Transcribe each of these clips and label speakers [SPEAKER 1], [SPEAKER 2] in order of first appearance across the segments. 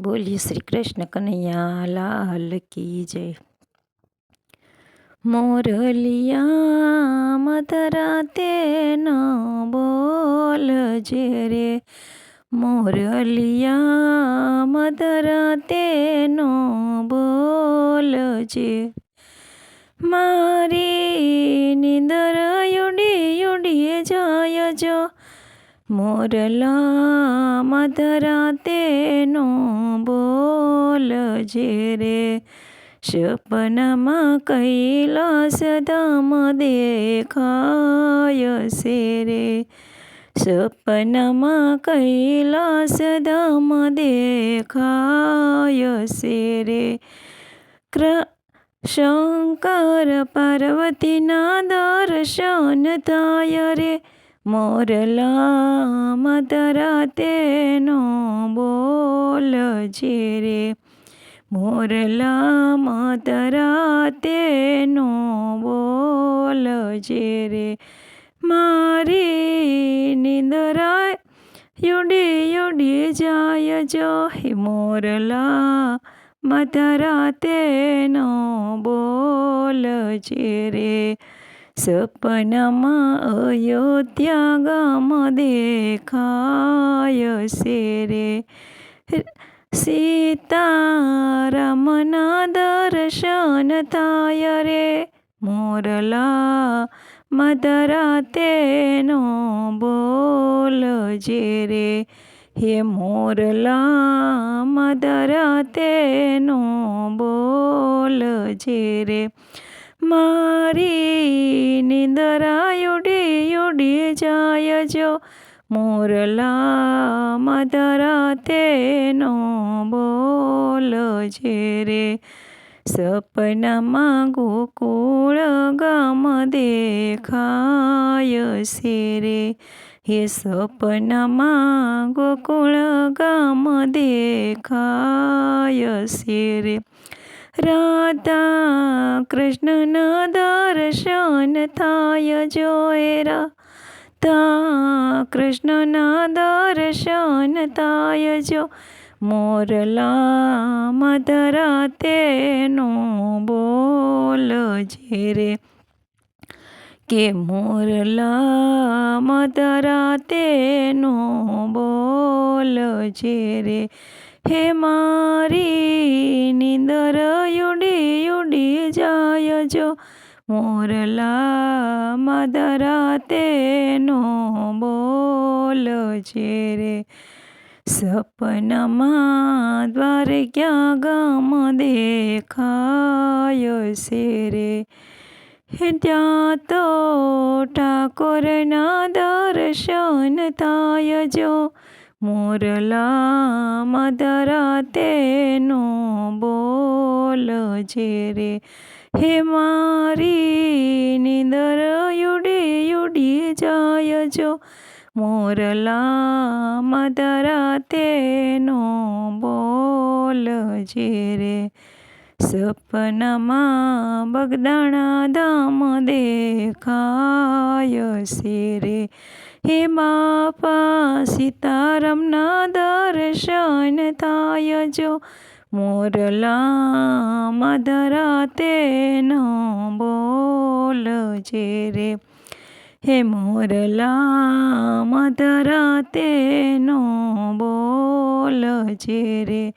[SPEAKER 1] બોલીએ શ્રી કૃષ્ણ કનૈયા, લાલ કી જય. મોરલિયા તેનો બોલ જે રે. મોરલિયા મધરા તેનો બોલ જે. મારી નિંદર યુડી યુડીએ જાય જો. મોરલા મધરા તેનો બોલ જે રે. સપનામાં કૈલાસ ધામ દેખાય છે રે. સપનામાં કૈલાસ ધામ દેખાય છે રે. ક્ર શંકર પાર્વતીના દર્શન થાય રે. મોરલા મદરા તેનો બોલ જે રે મોરલા મદરા તેનો બોલ જે રે મારી નિંદરાય યુડી યુડી જાય જો હે મોરલા મદરા તેનો બોલ જે રે સપનામાં અયોધ્યા ગામ દેખાય છે રે સીતારામના દર્શન થાય રે મોરલા મદરા તેનો બોલ જે રે હે મોરલા મદરા તેનો બોલ જે રે મારી નિંદરા ઉડી ઉડી જાય જો. મોરલા મદરા તેનો બોલ બોલજે રે. સપનામાં ગોકુળ ગામ દેખાય છે રે. હે સપનામાં ગોકુળ ગામ દેખાય છે રે. રાધા કૃષ્ણના દર્શન થાય જોયરા તા કૃષ્ણના દર્શન થાય જો મોરલા મધરાતે બોલ જે રે કે મોરલા મદરા તેનો બોલ છે રે. હે મારી નિંદર ઉડી ઉડી જાય જો. મોરલા મદરા તેનો બોલ છે રે. સપનામાં દ્વારક્યા ગામ દેખાય છે રે? ત્યાં તો ઠાકોરના દર્શન થાય જો. મોરલા મદરા તેનો બોલ બોલજે રે. હે મારી નિંદર યુડી યુડી જાય જો. મોરલા મદરા તેનો બોલ બોલજે રે. સપનામાં બગદાણા ધામ દેખાય છે રે. હે બાપા, સીતારામના દર્શન થાય જો. મોરલા મધરા તેનો બોલ જે રે. હે મોરલા મધરા તેનો બોલ જે રે.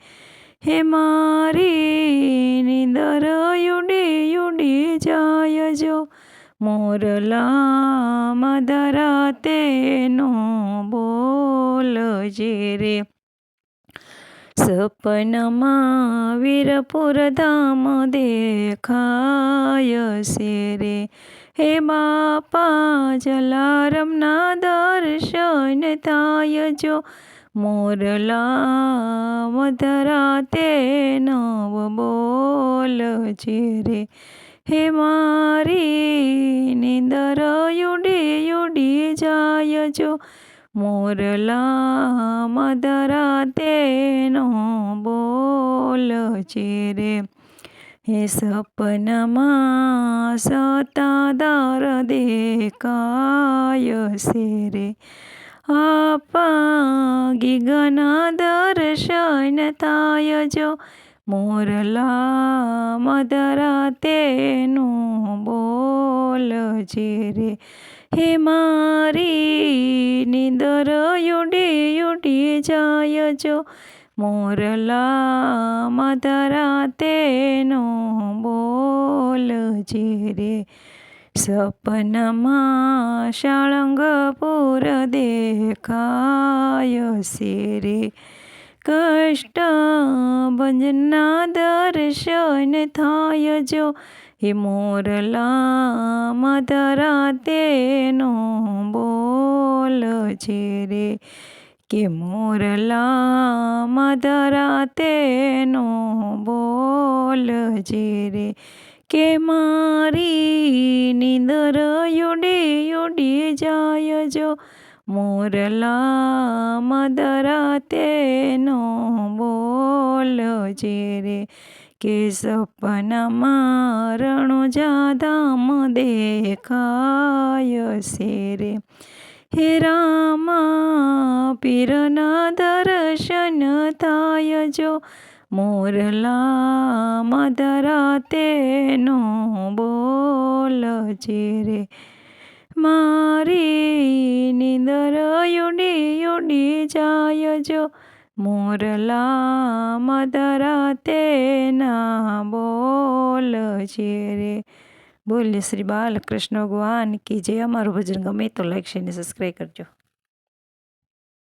[SPEAKER 1] હે મારી નિંદર, યુડી યુડી જાય જો મોરલા મદરા તેનો બોલ જે રે. સપનમાં વીરપુર ધામ દેખાય છે રે. હે બાપા, જલારમના દર્શન થાય જો મોરલા મધરાતે નવ બોલજે રે. હે મારી નિંદર યુડી યુડી જાય જો. મોરલા મધરાતે નો બોલજે રે. હે સપનામાં સતાદાર દેખાય છે રે. અપાગી ગણ દર્શન થાય જો મોરલા મદરા તેનું બોલજે રે. હે મારી નિંદર ઉડી ઉડી જાય જો મોરલા મદરા તેનું બોલજે રે. સપનમાં શાળંગપુર દેખાય શેરે. કષ્ટ ભંજના દર્શન થાય જો. હે મોરલા મધરા તેનો બોલ છે રે કે મોરલા મધરા તેનો બોલ છે રે કે મારી નિંદર ઉડી ઉડી જાય જો. મોરલા મદરા તેનો બોલ જે રે. કે સપનામાં રણુજા જાદામ દેખાય છે રે. હે રામા, પીરના દર્શન થાય જો. મોરલા મદરા તેનો બોલ છે રે. મારી નિંદર ઉડી ઉડી જાય જો. મોરલા મદરા તેના બોલ છે રે. બોલે શ્રી બાલકૃષ્ણ ભગવાન કે જે અમારું ભજન ગમે તો લાઈક શેર સબસ્ક્રાઈબ કરજો.